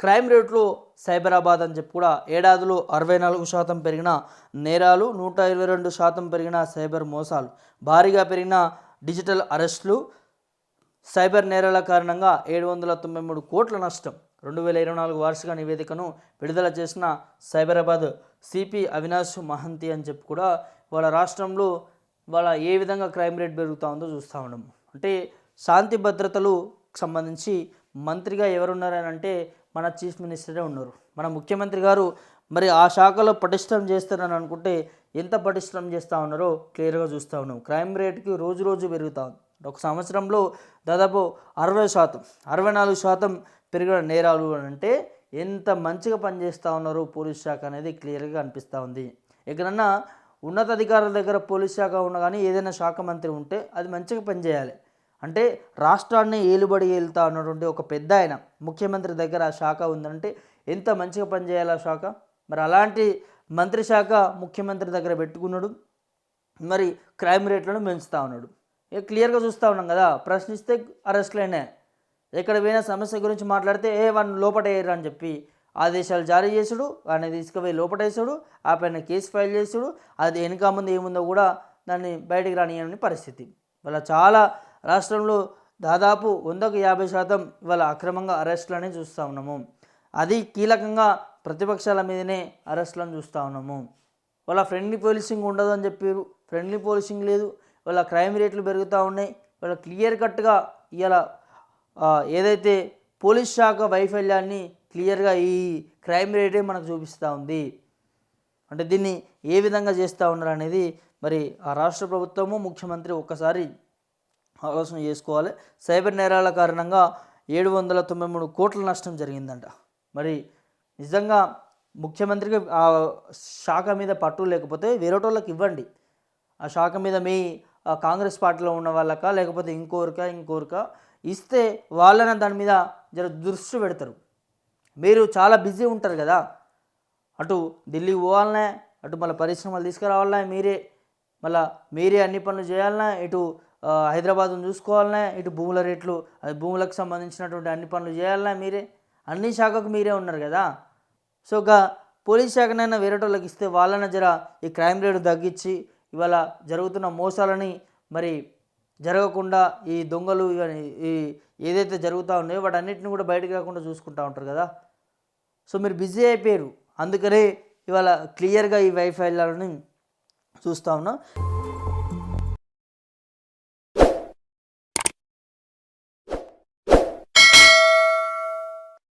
Crime రేట్లో సైబరాబాద్ అని చెప్పి కూడా ఏడాదిలో అరవై నాలుగు శాతం పెరిగిన నేరాలు నూట ఇరవై రెండు శాతం పెరిగిన సైబర్ మోసాలు భారీగా పెరిగిన డిజిటల్ అరెస్టులు సైబర్ నేరాల కారణంగా ఏడు వందల తొంభై మూడు కోట్ల నష్టం రెండు వేల ఇరవై నాలుగు వార్షిక నివేదికను విడుదల చేసిన సైబరాబాద్ సిపి అవినాష్ మహంతి అని చెప్పి కూడా వాళ్ళ రాష్ట్రంలో వాళ్ళ ఏ విధంగా క్రైమ్ రేట్ పెరుగుతూ ఉందో చూస్తూ ఉండము అంటే శాంతి భద్రతలు సంబంధించి మంత్రిగా ఎవరున్నారని అంటే మన చీఫ్ మినిస్టరే ఉన్నారు. మన ముఖ్యమంత్రి గారు మరి ఆ శాఖలో పటిష్టం చేస్తారని అనుకుంటే ఎంత పటిష్టం చేస్తూ ఉన్నారో క్లియర్గా చూస్తూ ఉన్నాం. క్రైమ్ రేట్కి రోజు రోజు పెరుగుతూ ఉంది. ఒక సంవత్సరంలో దాదాపు అరవై శాతం అరవై నాలుగు శాతం పెరిగిన నేరాలు అని అంటే ఎంత మంచిగా పనిచేస్తూ ఉన్నారో పోలీస్ శాఖ అనేది క్లియర్గా అనిపిస్తూ ఉంది. ఎక్కడన్నా ఉన్నతాధికారుల దగ్గర పోలీస్ శాఖ ఉన్న కానీ ఏదైనా శాఖ మంత్రి ఉంటే అది మంచిగా పనిచేయాలి. అంటే రాష్ట్రాన్ని ఏలుబడి ఏలుతా ఉన్నటువంటి ఒక పెద్ద ఆయన ముఖ్యమంత్రి దగ్గర ఆ శాఖ ఉందంటే ఎంత మంచిగా పనిచేయాలి ఆ శాఖ? మరి అలాంటి మంత్రి శాఖ ముఖ్యమంత్రి దగ్గర పెట్టుకున్నాడు. మరి క్రైమ్ రేట్లను పెంచుతూ ఉన్నాడు. ఇక క్లియర్గా చూస్తూ ఉన్నాం కదా ప్రశ్నిస్తే అరెస్ట్లైనా ఎక్కడ పోయినా సమస్య గురించి మాట్లాడితే ఏ వాడిని లోపటేయరు అని చెప్పి ఆదేశాలు జారీ చేసుడు వాడిని తీసుకుపోయి లోపటేసాడు ఆ పైన కేసు ఫైల్ చేసుడు అది వెనుక ముందు ఏముందో కూడా దాన్ని బయటికి రానియని పరిస్థితి. వాళ్ళ చాలా రాష్ట్రంలో దాదాపు వందకు యాభై శాతం ఇవాళ అక్రమంగా అరెస్టులని చూస్తూ ఉన్నాము. అది కీలకంగా ప్రతిపక్షాల మీదనే అరెస్టులను చూస్తూ ఉన్నాము. వాళ్ళ ఫ్రెండ్లీ పోలీసింగ్ ఉండదు అని చెప్పారు. ఫ్రెండ్లీ పోలీసింగ్ లేదు. వాళ్ళ క్రైమ్ రేట్లు పెరుగుతూ ఉన్నాయి. వాళ్ళ క్లియర్ కట్గా ఇవాళ ఏదైతే పోలీస్ శాఖ వైఫల్యాన్ని క్లియర్గా ఈ క్రైమ్ రేటే మనకు చూపిస్తూ ఉంది. అంటే దీన్ని ఏ విధంగా చేస్తూ ఉన్నారు అనేది మరి ఆ రాష్ట్ర ప్రభుత్వము ముఖ్యమంత్రి ఒక్కసారి ఆలోచన చేసుకోవాలి. సైబర్ నేరాల కారణంగా ఏడు వందల తొంభై మూడు కోట్ల నష్టం జరిగిందంట. మరి నిజంగా ముఖ్యమంత్రికి ఆ శాఖ మీద పట్టు లేకపోతే వేరేటోళ్ళకి ఇవ్వండి. ఆ శాఖ మీద మీ ఆ కాంగ్రెస్ పార్టీలో ఉన్న వాళ్ళక లేకపోతే ఇంకోరిక ఇంకోరిక ఇస్తే వాళ్ళని దాని మీద జర దృష్టి పెడతారు. మీరు చాలా బిజీ ఉంటారు కదా. అటు ఢిల్లీకి పోవాలనే అటు మళ్ళీ పరిశ్రమలు తీసుకురావాలనే మీరే మళ్ళీ మీరే అన్ని పనులు చేయాలనే ఇటు హైదరాబాద్ను చూసుకోవాలనే ఇటు భూముల రేట్లు భూములకు సంబంధించినటువంటి అన్ని పనులు చేయాలనే మీరే అన్ని శాఖకు మీరే ఉన్నారు కదా. సో ఒక పోలీస్ శాఖనైనా వేరేటోళ్ళకి ఇస్తే వాళ్ళని జర ఈ క్రైమ్ రేటు తగ్గించి ఇవాళ జరుగుతున్న మోసాలని మరి జరగకుండా ఈ దొంగలు ఇవన్నీ ఈ ఏదైతే జరుగుతూ ఉన్నాయో వాటన్నిటిని కూడా బయటకు రాకుండా చూసుకుంటూ ఉంటారు కదా. సో మీరు బిజీ అయిపోయారు. అందుకనే ఇవాళ క్లియర్గా ఈ వైఫల్యాలని చూస్తూ ఉన్నాం.